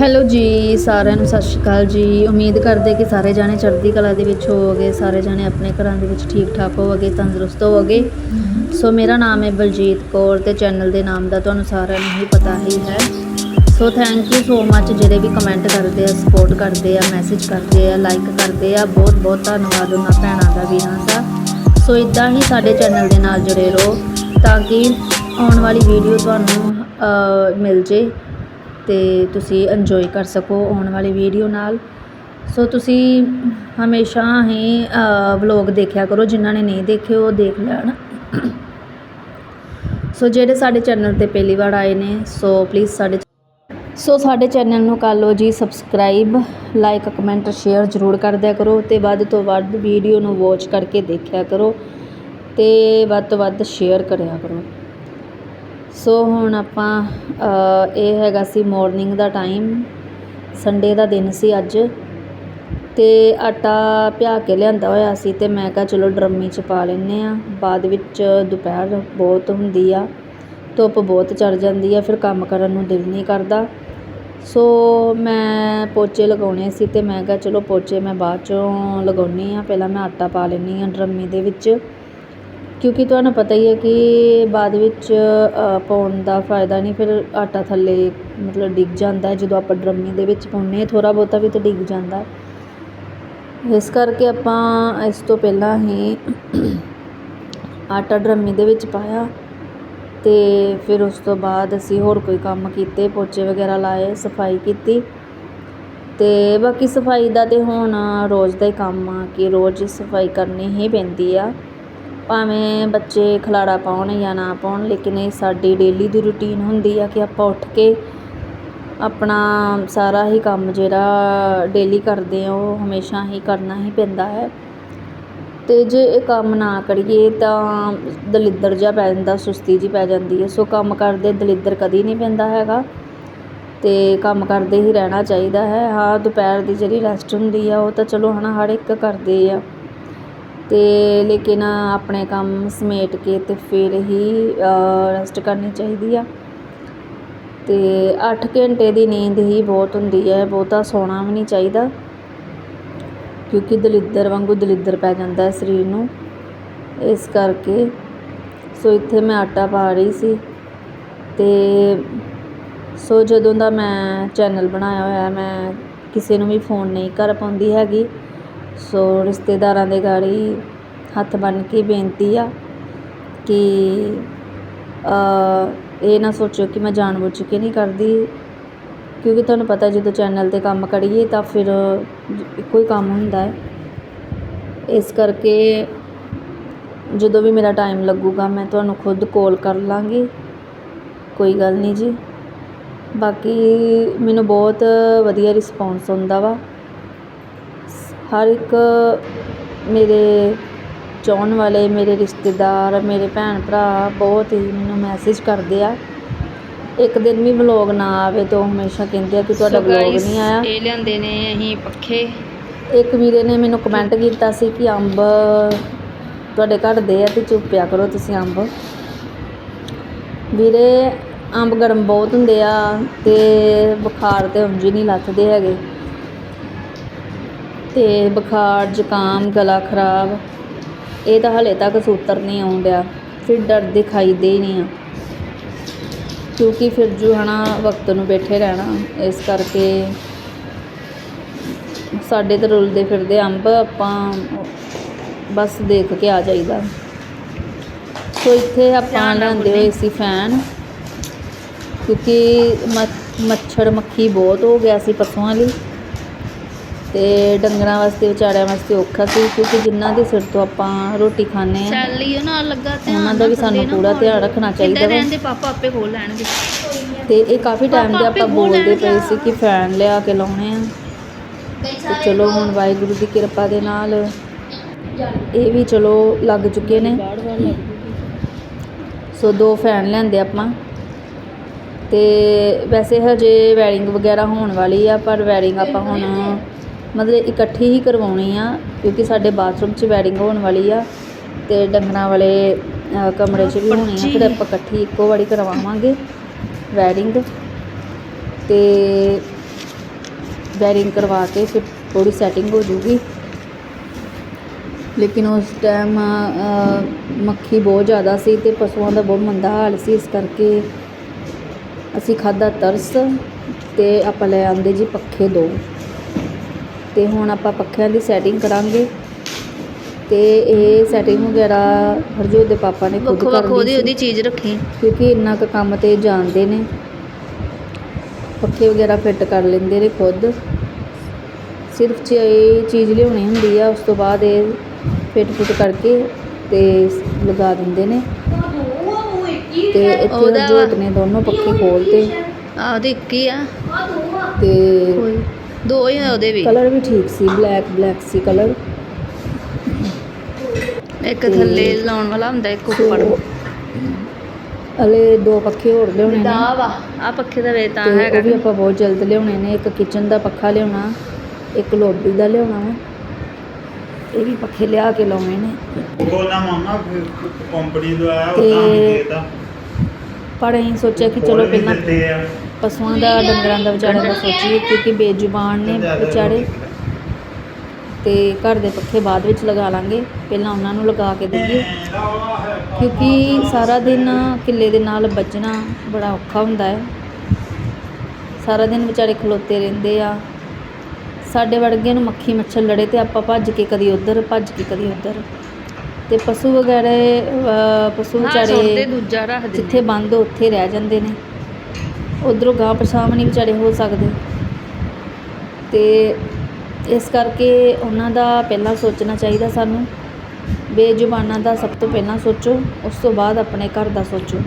Hello ਜੀ, ਸਾਰਿਆਂ ਨੂੰ ਸਤਿ ਸ਼੍ਰੀ ਅਕਾਲ ਜੀ। ਉਮੀਦ ਕਰਦੇ ਕਿ ਸਾਰੇ ਜਾਣੇ ਚੜ੍ਹਦੀ ਕਲਾ ਦੇ ਵਿੱਚ ਹੋਵੋਗੇ, ਸਾਰੇ ਜਾਣੇ ਆਪਣੇ ਘਰਾਂ ਦੇ ਵਿੱਚ ਠੀਕ ਠਾਕ ਹੋਵੋਗੇ, ਤੰਦਰੁਸਤ ਹੋਵੋਗੇ। ਸੋ ਮੇਰਾ ਨਾਮ ਹੈ ਬਲਜੀਤ ਕੌਰ ਤੇ ਚੈਨਲ ਦੇ ਨਾਮ ਦਾ ਤੁਹਾਨੂੰ ਸਾਰਿਆਂ ਨੂੰ ਹੀ ਪਤਾ ਹੀ ਹੈ। ਸੋ ਥੈਂਕ ਯੂ ਸੋ ਮੱਚ ਜਿਹੜੇ ਵੀ ਕਮੈਂਟ ਕਰਦੇ ਆ ਸਪੋਰਟ ਕਰਦੇ ਆ ਮੈਸੇਜ ਕਰਦੇ ਆ ਲਾਈਕ ਕਰਦੇ ਆ ਬਹੁਤ ਬਹੁਤ ਧੰਨਵਾਦ ਉਹਨਾਂ ਭੈਣਾਂ ਦਾ, ਵੀਰਾਂ ਦਾ। ਸੋ ਇਦਾਂ ਹੀ ਸਾਡੇ ਚੈਨਲ ਦੇ ਨਾਲ ਜੁੜੇ ਰਹੋ ਤਾਂ ਕਿ ਆਉਣ ਵਾਲੀ ਵੀਡੀਓ ਤੁਹਾਨੂੰ ਮਿਲ ਜੇ। ਤੇ ਤੁਸੀਂ ਇੰਜੋਏ ਕਰ ਸਕੋ ਆਉਣ ਵਾਲੀ ਵੀਡੀਓ ਨਾਲ। ਸੋ ਤੁਸੀਂ ਹਮੇਸ਼ਾ ਹੀ ਵਲੋਗ ਦੇਖਿਆ ਕਰੋ, ਜਿਨ੍ਹਾਂ ਨੇ ਨਹੀਂ ਦੇਖੇ ਉਹ ਦੇਖ ਲੈਣ। ਸੋ ਜਿਹੜੇ ਸਾਡੇ ਚੈਨਲ ਤੇ ਪਹਿਲੀ ਵਾਰ ਆਏ ਨੇ ਸੋ ਪਲੀਜ਼ ਸਾਡੇ ਸੋ ਸਾਡੇ ਚੈਨਲ ਨੂੰ ਕਰ ਲਓ ਜੀ ਸਬਸਕ੍ਰਾਈਬ ਲਾਈਕ ਕਮੈਂਟ ਸ਼ੇਅਰ ਜ਼ਰੂਰ ਕਰ ਦਿਆ ਕਰੋ ਤੇ ਵੱਧ ਤੋਂ ਵੱਧ ਵੀਡੀਓ ਨੂੰ ਵਾਚ ਕਰਕੇ ਦੇਖਿਆ ਕਰੋ ਤੇ ਵੱਧ ਤੋਂ ਵੱਧ ਸ਼ੇਅਰ ਕਰਿਆ ਕਰੋ। ਸੋ ਹੁਣ ਆਪਾਂ ਇਹ ਹੈਗਾ ਸੀ ਮਾਰਨਿੰਗ ਦਾ ਟਾਈਮ ਸੰਡੇ ਦਾ ਦਿਨ ਸੀ ਅੱਜ। ਤੇ ਆਟਾ ਭਿਆ ਕੇ ਲਿਆਂਦਾ ਹੋਇਆ ਸੀ ਤੇ ਮੈਂ ਕਿਹਾ ਚਲੋ ਡਰਮੀ ਚ ਪਾ ਲੈਂਦੇ ਆ ਬਾਅਦ ਵਿੱਚ ਦੁਪਹਿਰ ਬਹੁਤ ਹੁੰਦੀ ਆ, ਧੁੱਪ ਬਹੁਤ ਚੜ ਜਾਂਦੀ ਆ, ਫਿਰ ਕੰਮ ਕਰਨ ਨੂੰ ਦਿਲ ਨਹੀਂ ਕਰਦਾ। ਸੋ ਮੈਂ ਪੋਚੇ ਲਗਾਉਣੇ ਸੀ ਤੇ ਮੈਂ ਕਿਹਾ ਚਲੋ ਪੋਚੇ ਮੈਂ ਬਾਅਦ ਚੋਂ ਲਗਾਉਣੀ ਆ ਪਹਿਲਾਂ ਮੈਂ ਆਟਾ ਪਾ ਲੈਂਦੀ ਆ ਡਰਮੀ ਦੇ ਵਿੱਚ। ਕਿਉਂਕਿ ਤੁਹਾਨੂੰ ਪਤਾ ਹੀ ਹੈ ਕਿ ਬਾਅਦ ਵਿੱਚ ਪਾਉਣ ਦਾ ਫਾਇਦਾ ਨਹੀਂ, ਫਿਰ ਆਟਾ ਥੱਲੇ ਮਤਲਬ ਡਿੱਗ ਜਾਂਦਾ ਜਦੋਂ ਆਪਾਂ ਡਰਮੀ ਦੇ ਵਿੱਚ ਪਾਉਂਦੇ ਥੋੜ੍ਹਾ ਬਹੁਤਾ ਵੀ ਤਾਂ ਡਿੱਗ ਜਾਂਦਾ ਇਸ ਕਰਕੇ ਆਪਾਂ ਇਸ ਤੋਂ ਪਹਿਲਾਂ ਹੀ ਆਟਾ ਡਰਮੀ ਦੇ ਵਿੱਚ ਪਾਇਆ ਅਤੇ ਫਿਰ ਉਸ ਤੋਂ ਬਾਅਦ ਅਸੀਂ ਹੋਰ ਕੋਈ ਕੰਮ ਕੀਤੇ, ਪੋਚੇ ਵਗੈਰਾ ਲਾਏ, ਸਫ਼ਾਈ ਕੀਤੀ। ਅਤੇ ਬਾਕੀ ਸਫ਼ਾਈ ਦਾ ਤਾਂ ਹੁਣ ਰੋਜ਼ ਦਾ ਹੀ ਕੰਮ ਆ ਕਿ ਰੋਜ਼ ਸਫ਼ਾਈ ਕਰਨੀ ਹੀ ਪੈਂਦੀ ਆ। ਭਾਵੇਂ ਬੱਚੇ ਖਲਾੜਾ ਪਾਉਣ ਜਾਂ ਨਾ ਪਾਉਣ, ਲੇਕਿਨ ਇਹ ਸਾਡੀ ਡੇਲੀ ਦੀ ਰੂਟੀਨ ਹੁੰਦੀ ਆ ਕਿ ਆਪਾਂ ਉੱਠ ਕੇ ਆਪਣਾ ਸਾਰਾ ਹੀ ਕੰਮ ਜਿਹੜਾ ਡੇਲੀ ਕਰਦੇ ਹਾਂ ਉਹ ਹਮੇਸ਼ਾ ਹੀ ਕਰਨਾ ਹੀ ਪੈਂਦਾ ਹੈ। ਅਤੇ ਜੇ ਇਹ ਕੰਮ ਨਾ ਕਰੀਏ ਤਾਂ ਦਲਿੱਦਰ ਜਿਹਾ ਪੈ ਜਾਂਦਾ, ਸੁਸਤੀ ਜਿਹੀ ਪੈ ਜਾਂਦੀ ਹੈ। ਸੋ ਕੰਮ ਕਰਦੇ ਦਲਿੱਦਰ ਕਦੀ ਨਹੀਂ ਪੈਂਦਾ ਹੈਗਾ ਅਤੇ ਕੰਮ ਕਰਦੇ ਹੀ ਰਹਿਣਾ ਚਾਹੀਦਾ ਹੈ। ਹਾਂ, ਦੁਪਹਿਰ ਦੀ ਜਿਹੜੀ ਰੈਸਟ ਹੁੰਦੀ ਆ, ਉਹ ਤਾਂ ਚਲੋ ਹੈ ਨਾ ਹਰ ਇੱਕ ਕਰਦੇ ਆ। ਤੇ ਲੇਕਿਨ ਆਪਣੇ ਕੰਮ ਸਮੇਟ ਕੇ ਅਤੇ ਫਿਰ ਹੀ ਰੈਸਟ ਕਰਨੀ ਚਾਹੀਦੀ ਆ। ਅਤੇ ਅੱਠ ਘੰਟੇ ਦੀ ਨੀਂਦ ਹੀ ਬਹੁਤ ਹੁੰਦੀ ਹੈ, ਬਹੁਤਾ ਸੌਣਾ ਵੀ ਨਹੀਂ ਚਾਹੀਦਾ। ਕਿਉਂਕਿ ਦਲਿੱਦਰ ਵਾਂਗੂ ਦਲਿੱਦਰ ਪੈ ਜਾਂਦਾ ਸਰੀਰ ਨੂੰ। ਇਸ ਕਰਕੇ, ਸੋ ਇੱਥੇ ਮੈਂ ਆਟਾ ਪਾ ਰਹੀ ਸੀ। ਅਤੇ ਸੋ ਜਦੋਂ ਦਾ ਮੈਂ ਚੈਨਲ ਬਣਾਇਆ ਹੋਇਆ, ਮੈਂ ਕਿਸੇ ਨੂੰ ਵੀ ਫੋਨ ਨਹੀਂ ਕਰ ਪਾਉਂਦੀ ਹੈਗੀ। ਸੋ ਰਿਸ਼ਤੇਦਾਰਾਂ ਦੇ ਗਾੜੀ ਹੱਥ ਬੰਨ੍ਹ ਕੇ ਬੇਨਤੀ ਆ ਕਿ ਇਹ ਨਾ ਸੋਚੋ ਕਿ ਮੈਂ ਜਾਣ ਜਾਣਬੁੱਝ ਕੇ ਨਹੀਂ ਕਰਦੀ। ਕਿਉਂਕਿ ਤੁਹਾਨੂੰ ਪਤਾ ਜਦੋਂ ਚੈਨਲ 'ਤੇ ਕੰਮ ਕਰੀਏ ਤਾਂ ਫਿਰ ਇੱਕੋ ਹੀ ਕੰਮ ਹੁੰਦਾ ਹੈ। ਇਸ ਕਰਕੇ ਜਦੋਂ ਵੀ ਮੇਰਾ ਟਾਈਮ ਲੱਗੂਗਾ ਮੈਂ ਤੁਹਾਨੂੰ ਖੁਦ ਕੋਲ ਕਰ ਲਾਂਗੀ। ਕੋਈ ਗੱਲ ਨਹੀਂ ਜੀ। ਬਾਕੀ ਮੈਨੂੰ ਬਹੁਤ ਵਧੀਆ ਰਿਸਪੌਂਸ ਆਉਂਦਾ ਵਾ। ਹਰ ਇੱਕ ਮੇਰੇ ਚਾਹੁਣ ਵਾਲੇ ਮੇਰੇ ਰਿਸ਼ਤੇਦਾਰ ਮੇਰੇ ਭੈਣ ਭਰਾ ਬਹੁਤ ਹੀ ਮੈਨੂੰ ਮੈਸੇਜ ਕਰਦੇ ਆ। ਇੱਕ ਦਿਨ ਵੀ ਵਲੌਗ ਨਾ ਆਵੇ ਤਾਂ ਉਹ ਹਮੇਸ਼ਾ ਕਹਿੰਦੇ ਆ ਕਿ ਤੁਹਾਡਾ ਵਲੌਗ ਨਹੀਂ ਆਇਆ। ਇਹ ਲਿਆਂਦੇ ਨੇ ਅਸੀਂ ਪੱਖੇ। ਇੱਕ ਵੀਰੇ ਨੇ ਮੈਨੂੰ ਕਮੈਂਟ ਕੀਤਾ ਸੀ ਕਿ ਅੰਬ ਤੁਹਾਡੇ ਘਰ ਦੇ ਆ ਤੇ ਚੁੱਪਿਆ ਕਰੋ ਤੁਸੀਂ ਅੰਬ। ਵੀਰੇ ਅੰਬ ਗਰਮ ਬਹੁਤ ਹੁੰਦੇ ਆ ਤੇ ਬੁਖਾਰ ਤੇ ਉਂਝ ਨਹੀਂ ਲੱਥਦੇ ਹੈਗੇ। ਤੇ ਬੁਖਾਰ ਜ਼ੁਕਾਮ ਗਲਾ ਖਰਾਬ। ਇਹ ਤਾਂ ਹਲੇ ਤੱਕ ਸੂਤਰ ਨਹੀਂ ਆਉਣ ਡਿਆ। ਫਿਰ ਡਰ ਦਿਖਾਈ ਦੇ ਹੀ ਨਹੀਂ ਆ। ਕਿਉਂਕਿ ਫਿਰ ਜੋ ਹਨਾ ਵਕਤ ਨੂੰ ਬੈਠੇ ਰਹਿਣਾ। ਇਸ ਕਰਕੇ ਸਾਡੇ ਤਾਂ ਰੁਲਦੇ ਫਿਰਦੇ ਅੰਬ ਆਪਾਂ ਬਸ ਦੇਖ ਕੇ ਆ ਜਾਈਦਾ। ਸੋ ਇੱਥੇ ਆਪਾਂ ਲਿਆਂਦੇ ਹੋਏ ਸੀ ਫੈਨ। ਕਿਉਂਕਿ ਮੱਛਰ ਮੱਖੀ ਬਹੁਤ ਹੋ ਗਿਆ ਸੀ ਪਸ਼ੂਆਂ ਲਈ ਤੇ ਡੰਗਰਾਂ ਵਾਸਤੇ ਵਿਚਾਰਿਆਂ ਵਾਸਤੇ ਔਖਾ ਸੀ ਕਿਉਂਕਿ ਜਿਨ੍ਹਾਂ ਦੇ ਸਿਰ ਤੋਂ ਆਪਾਂ ਰੋਟੀ ਖਾਂਦੇ ਆ ਸੈਲੀ ਉਹ ਨਾਲ ਲੱਗਾ ਧਿਆਨ ਉਹਨਾਂ ਦਾ ਵੀ ਸਾਨੂੰ ਪੂਰਾ ਧਿਆਨ। ਰੱਖਣਾ ਚਾਹੀਦਾ ਵਾ। ਰਹਿਣ ਦੇ ਪਾਪਾ ਆਪੇ ਖੋਲ ਲੈਣਗੇ ਤੇ ਇਹ ਕਾਫੀ ਟਾਈਮ ਦੇ ਆਪੇ ਆਪਾਂ ਬੋਲ ਬੋਲਦੇ ਪਏ। ਸੀ ਕਿ ਫੈਨ ਲਿਆ ਕੇ ਲਾਉਣੇ ਆ ਤੇ ਚਲੋ ਹੁਣ ਵਾਹਿਗੁਰੂ ਦੀ ਕਿਰਪਾ ਦੇ ਨਾਲ ਇਹ ਵੀ ਚਲੋ ਲੱਗ ਚੁੱਕੇ ਨੇ ਸੋ ਦੋ ਫੈਨ ਲਿਆਂਦੇ ਆਪਾਂ ਤੇ ਵੈਸੇ ਹਜੇ ਵੈਰਿੰਗ ਵਗੈਰਾ ਹੋਣ ਵਾਲੀ ਆ ਪਰ ਵੈਰਿੰਗ ਆਪਾਂ ਹੁਣ ਮਤਲਬ ਇਕੱਠੀ ਹੀ ਕਰਵਾਉਣੀ ਆ, ਕਿਉਂਕਿ ਸਾਡੇ ਬਾਥਰੂਮ 'ਚ ਵੈਡਿੰਗ ਹੋਣ ਵਾਲੀ ਆ ਅਤੇ ਡੰਗਰਾਂ ਵਾਲੇ ਕਮਰੇ 'ਚ ਵੀ ਹੋਣੀ ਆ, ਫਿਰ ਆਪਾਂ ਇਕੱਠੀ ਇੱਕੋ ਵਾਰੀ ਕਰਵਾਵਾਂਗੇ ਵੈਰਿੰਗ ਅਤੇ ਵਾਇਰਿੰਗ ਕਰਵਾ ਕੇ ਫਿਰ ਥੋੜ੍ਹੀ ਸੈਟਿੰਗ ਹੋ ਜੂਗੀ। ਲੇਕਿਨ ਉਸ ਟਾਈਮ ਮੱਖੀ ਬਹੁਤ ਜ਼ਿਆਦਾ ਸੀ ਤੇ ਪਸ਼ੂਆਂ ਦਾ ਬਹੁਤ ਮੰਦਾ ਹਾਲ ਸੀ, ਇਸ ਕਰਕੇ ਅਸੀਂ ਖਾਦਾ ਤਰਸ ਤੇ ਆਪਾਂ ਲੈ ਆਂਦੇ ਜੀ ਪੱਖੇ ਦੋ। ਤੇ ਹੁਣ ਆਪਾਂ ਪੱਖਿਆਂ ਦੀ ਸੈਟਿੰਗ ਕਰਾਂਗੇ। ਤੇ ਇਹ ਸੈਟਿੰਗ ਵਗੈਰਾ ਹਰਜੋਤ ਦੇ ਪਾਪਾ ਨੇ ਖੁਦ ਵੱਖੋ ਵੱਖ ਕਰਨੀ ਉਹਦੀ ਸੀ। ਉਹਦੀ ਚੀਜ਼ ਰੱਖੀ। ਕਿਉਂਕਿ ਇੰਨਾ ਕੁ ਕੰਮ ਤੇ ਜਾਣਦੇ ਨੇ। ਪੱਖੇ ਵਗੈਰਾ ਫਿੱਟ ਕਰ ਲੈਂਦੇ ਨੇ ਖੁਦ। ਸਿਰਫ ਚ ਇਹ ਚੀਜ਼ ਲਿਆਉਣੀ ਹੁੰਦੀ ਆ ਉਸ ਤੋਂ ਬਾਅਦ ਇਹ ਫਿੱਟ ਫੁੱਟ ਕਰਕੇ ਤੇ ਲਗਾ ਦਿੰਦੇ ਨੇ। ਤੇ ਇੱਥੇ ਉਹਦਾ ਹਰਜੋਤ ਨੇ ਦੋਨੋਂ ਪੱਖੇ ਖੋਲਤੇ ਆਹ ਉਹਦੀ ਇੱਕ ਆ। ਤੇ ਕੋਈ। ਦੋ ਹੀ ਆ ਉਹਦੇ ਵੀ। ਕਲਰ ਵੀ ਠੀਕ ਸੀ ਬਲੈਕ ਬਲੈਕ ਸੀ ਕਲਰ। ਇੱਕ ਥੱਲੇ ਲਾਉਣ ਵਾਲਾ ਹੁੰਦਾ ਇੱਕ ਉੱਪਰ। ਹਲੇ ਦੋ ਪੱਖੇ ਹੋਰ ਲਿਆਉਣੇ ਨੇ। ਦਾ ਵਾ ਆ ਪੱਖੇ ਦਾ ਵੇ ਤਾਂ ਤੇ ਹੈਗਾ। ਉਹ ਵੀ ਆਪਾਂ ਬਹੁਤ ਜਲਦ ਲਿਆਉਣੇ ਨੇ। ਇੱਕ ਕਿਚਨ ਦਾ ਪੱਖਾ ਲਿਆਉਣਾ ਇੱਕ ਲੋਬੀ ਦਾ ਲਿਆਉਣਾ ਵਾ। ਇਹ ਵੀ ਪੱਖੇ ਲਿਆ ਕੇ ਲਾਉਣੇ ਨੇ। ਬੋਲਣਾ ਮਾਮਾ ਕੰਪਨੀ ਦਾ ਆਇਆ ਉਹ ਤੇ ਤਾਂ ਵੀ ਦੇਤਾ। ਪਰ ਅਸੀਂ ਸੋਚਿਆ ਕਿ ਚਲੋ ਪਹਿਲਾਂ ਦਿੱਤੇ ਆ। ਪਸ਼ੂਆਂ ਦਾ ਡੰਗਰਾਂ ਦਾ ਵਿਚਾਰਿਆਂ ਦਾ ਸੋਚੀਏ ਕਿਉਂਕਿ ਬੇਜ਼ੁਬਾਨ ਨੇ ਵਿਚਾਰੇ। ਤੇ ਘਰ ਦੇ ਪੱਖੇ ਬਾਅਦ ਵਿੱਚ ਲਗਾ ਲਾਂਗੇ। ਪਹਿਲਾਂ ਉਹਨਾਂ ਨੂੰ ਲਗਾ ਕੇ ਦਈਏ। ਕਿਉਂਕਿ ਸਾਰਾ ਦਿਨ ਕਿੱਲੇ ਦੇ ਨਾਲ ਬਚਣਾ ਬੜਾ ਔਖਾ ਹੁੰਦਾ ਹੈ। ਸਾਰਾ ਦਿਨ ਵਿਚਾਰੇ ਖਲੋਤੇ ਰਹਿੰਦੇ ਆ। ਸਾਡੇ ਵਰਗੇ ਨੂੰ ਮੱਖੀ ਮੱਛਰ ਲੜੇ ਤੇ ਆਪਾਂ ਭੱਜ ਕੇ ਕਦੀ ਉਧਰ ਭੱਜ ਕੇ ਕਦੀ ਉਧਰ। ਤੇ ਪਸ਼ੂ ਵਗੈਰਾ ਪਸ਼ੂ ਵਿਚਾਰੇ ਜਿੱਥੇ ਬੰਦ ਉੱਥੇ ਰਹਿ ਜਾਂਦੇ ਨੇ। ਉਧਰੋਂ ਗਾਂ ਪਛਾਣ ਨਹੀਂ ਵਿਚਾਰੇ ਹੋ ਸਕਦੇ। ਤੇ ਇਸ ਕਰਕੇ ਉਹਨਾਂ ਦਾ ਪਹਿਲਾਂ ਸੋਚਣਾ ਚਾਹੀਦਾ ਸਾਨੂੰ ਬੇਜ਼ੁਬਾਨਾਂ ਦਾ ਸਭ ਤੋਂ ਪਹਿਲਾਂ ਸੋਚੋ ਉਸ ਤੋਂ ਬਾਅਦ ਆਪਣੇ ਘਰ ਦਾ ਸੋਚੋ।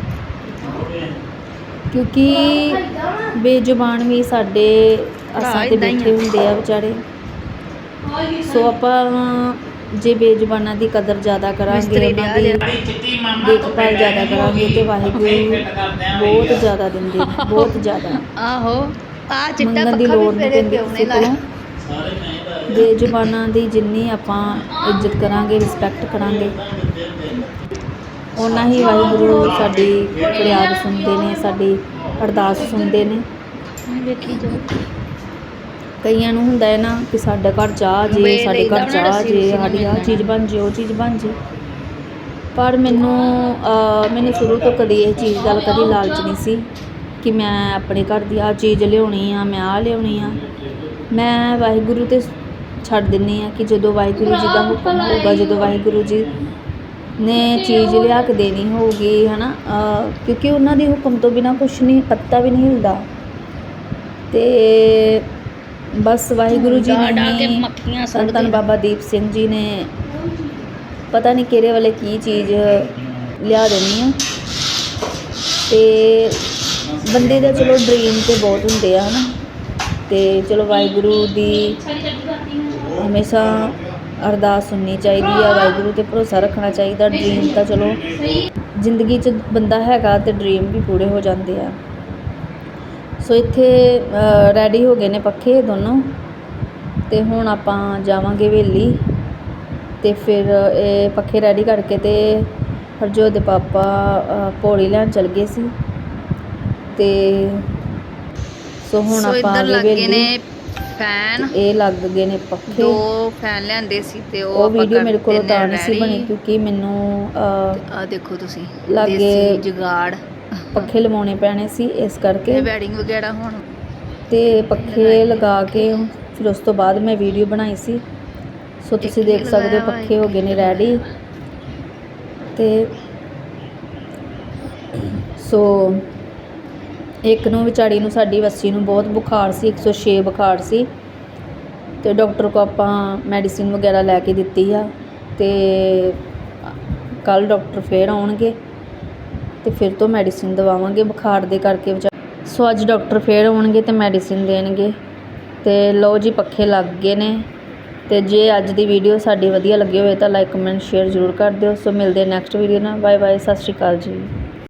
ਕਿਉਂਕਿ ਬੇਜ਼ੁਬਾਨ ਵੀ ਸਾਡੇ ਆਸਾਂ ਤੇ। ਬੈਠੇ ਹੁੰਦੇ ਆ ਵਿਚਾਰੇ। ਸੋ ਆਪਾਂ ਜੇ ਬੇਜ਼ੁਬਾਨਾਂ ਦੀ ਕਦਰ ਜ਼ਿਆਦਾ ਕਰਾਂਗੇ ਉਹਨਾਂ ਦੀ ਦੇਖਭਾਲ ਜ਼ਿਆਦਾ ਕਰਾਂਗੇ ਤੇ ਵਾਹਿਗੁਰੂ ਬਹੁਤ ਜ਼ਿਆਦਾ ਦਿੰਦੇ ਬਹੁਤ ਜ਼ਿਆਦਾ। ਆਹੋ ਆ ਚਿੱਟਾ ਮੰਗਣ ਦੀ ਪੱਖਾ ਲੋੜ ਵੀ ਨਹੀਂ ਪੈਂਦੀ ਕਿਸੇ ਕੋਲੋਂ। ਬੇਜ਼ੁਬਾਨਾਂ ਦੀ ਜਿੰਨੀ ਆਪਾਂ ਇੱਜ਼ਤ ਕਰਾਂਗੇ ਰਿਸਪੈਕਟ ਕਰਾਂਗੇ ਓਨਾ ਹੀ ਵਾਹਿਗੁਰੂ ਸਾਡੀ ਫਰਿਆਦ ਸੁਣਦੇ ਨੇ ਸਾਡੀ ਅਰਦਾਸ ਸੁਣਦੇ ਨੇ। ਵੇਖੀ ਜੋ ਕਈਆਂ ਨੂੰ ਹੁੰਦਾ ਹੈ ਨਾ ਕਿ ਸਾਡਾ ਘਰ ਜਾ ਜੇ ਸਾਡੇ ਘਰ ਉਹਨਾਂ ਜਾ ਸਾਡੀ ਆਹ ਚੀਜ਼ ਬਣ ਜੇ ਉਹ ਚੀਜ਼ ਬਣ ਜੇ। ਪਰ ਮੈਨੂੰ ਮੈਨੂੰ ਸ਼ੁਰੂ ਤੋਂ ਕਦੀ ਇਹ ਚੀਜ਼ ਦਾ ਕਦੀ ਲਾਲਚ ਨਹੀਂ ਸੀ ਕਿ ਮੈਂ ਆਪਣੇ ਘਰ ਦੀ ਆਹ ਚੀਜ਼ ਲਿਆਉਣੀ ਆ ਮੈਂ ਆਹ ਲਿਆਉਣੀ ਆ। ਮੈਂ ਵਾਹਿਗੁਰੂ ਤੇ ਛੱਡ ਦਿੰਨੀ ਆ ਕਿ ਜਦੋਂ ਵਾਹਿਗੁਰੂ ਜੀ ਦਾ ਹੁਕਮ ਹੋਊਗਾ ਜਦੋਂ ਵਾਹਿਗੁਰੂ ਜੀ ਨੇ ਚੀਜ਼ ਲਿਆ ਕੇ ਦੇਣੀ ਹੋਊਗੀ ਹਨਾ? ਕਿਉਂਕਿ ਉਹਨਾਂ ਦੇ ਹੁਕਮ ਤੋਂ ਬਿਨਾ ਕੁਝ ਨਹੀਂ ਪੱਤਾ ਵੀ ਨਹੀਂ ਹਿਲਦਾ। ਤੇ ਬਸ ਵਾਹਿਗੁਰੂ ਜੀ ਨੇ ਡਾ ਕੇ ਹੀ ਮੱਖੀਆਂ ਸੰਤਨ ਬਾਬਾ ਦੀਪ ਸਿੰਘ ਜੀ ਨੇ ਪਤਾ ਨਹੀਂ ਕਿਹੜੇ ਵਾਲੇ ਕੀ ਚੀਜ਼ ਲਿਆ ਦੇਣੀ ਆ। ਤੇ ਬੰਦੇ ਦਾ ਚਲੋ ਡ੍ਰੀਮ ਤੇ ਬਹੁਤ ਹੁੰਦੇ ਆ ਹਨਾ। ਤੇ ਚਲੋ ਵਾਹਿਗੁਰੂ ਦੀ ਹਮੇਸ਼ਾ ਅਰਦਾਸ ਸੁਣਨੀ ਚਾਹੀਦੀ ਆ ਵਾਹਿਗੁਰੂ ਤੇ ਭਰੋਸਾ ਰੱਖਣਾ ਚਾਹੀਦਾ। ਡ੍ਰੀਮ ਤਾਂ ਚਲੋ ਜ਼ਿੰਦਗੀ 'ਚ ਬੰਦਾ ਹੈਗਾ ਤੇ ਡ੍ਰੀਮ ਵੀ ਪੂਰੇ ਹੋ ਜਾਂਦੇ ਆ। ਸੋ ਇੱਥੇ ਰੈਡੀ ਹੋ ਗਏ ਨੇ ਪੱਖੇ ਦੋਨੋਂ। ਤੇ ਹੁਣ ਆਪਾਂ ਜਾਵਾਂਗੇ ਹਵੇਲੀ। ਤੇ ਫਿਰ ਇਹ ਪੱਖੇ ਰੈਡੀ ਕਰਕੇ ਤੇ ਹਰਜੋਤ ਦੇ ਪਾਪਾ ਪੌੜੀ ਲੈਣ ਚਲ ਗਏ ਸੀ। ਤੇ ਸੋ ਹੁਣ ਆਪਾਂ ਆ ਗਏ ਨੇ ਫੈਨ। ਇਹ ਲੱਗ ਗਏ ਨੇ ਪੱਖੇ। ਦੋ ਫੈਨ ਲਿਆਂਦੇ ਸੀ ਤੇ ਉਹ ਵੀਡੀਓ ਮੇਰੇ ਕੋਲ ਤਾਂ ਨਹੀਂ ਸੀ। ਬਣੀ ਕਿਉਂਕਿ ਮੈਨੂੰ ਆ ਦੇਖੋ ਤੁਸੀਂ ਲਾਗੇ- ਜੁਗਾੜ। ਪੱਖੇ ਲਵਾਉਣੇ ਪੈਣੇ ਸੀ ਇਸ ਕਰਕੇ। ਵੈਡਿੰਗ ਵਗੈਰਾ ਹੁਣ? ਤੇ ਪੱਖੇ ਲਗਾ ਕੇ ਫਿਰ ਉਸ ਤੋਂ ਬਾਅਦ ਮੈਂ ਵੀਡੀਓ ਬਣਾਈ ਸੀ। ਸੋ ਤੁਸੀਂ ਦੇਖ ਸਕਦੇ ਹੋ ਪੱਖੇ ਹੋ ਗਏ ਨੇ ਰੈਡੀ ਤੇ ਸੋ ਇੱਕ ਨੂੰ ਵਿਚਾਰੀ ਨੂੰ ਸਾਡੀ ਵੱਸੀ ਨੂੰ ਬਹੁਤ ਬੁਖਾਰ ਸੀ 106 ਬੁਖਾਰ ਸੀ। ਤੇ ਡਾਕਟਰ ਕੋ ਆਪਾਂ ਮੈਡੀਸਿਨ ਵਗੈਰਾ ਲੈ ਕੇ ਦਿੱਤੀ ਆ। ਤੇ ਕੱਲ ਡਾਕਟਰ ਫੇਰ ਆਉਣਗੇ। ਤੇ ਫਿਰ ਤੋਂ ਮੈਡੀਸਿਨ ਦਵਾਵਾਂਗੇ ਬੁਖਾਰ ਦੇ ਕਰਕੇ ਸੋ ਅੱਜ ਡਾਕਟਰ ਫੇਰ ਆਉਣਗੇ ਤੇ ਮੈਡੀਸਿਨ ਦੇਣਗੇ। ਤੇ ਲਓ ਜੀ ਪੱਖੇ ਲੱਗ ਗਏ ਨੇ। ਤੇ ਜੇ ਅੱਜ ਦੀ ਵੀਡੀਓ ਸਾਡੀ ਵਧੀਆ ਲੱਗੀ ਹੋਵੇ ਤਾਂ ਲਾਈਕ, ਕਮੈਂਟ, ਸ਼ੇਅਰ ਜ਼ਰੂਰ ਕਰ ਦਿਓ। ਸੋ ਮਿਲਦੇ ਨੈਕਸਟ ਵੀਡੀਓ ਨਾਲ। ਬਾਏ ਬਾਏ, ਸਤਿ ਸ਼੍ਰੀ ਅਕਾਲ ਜੀ।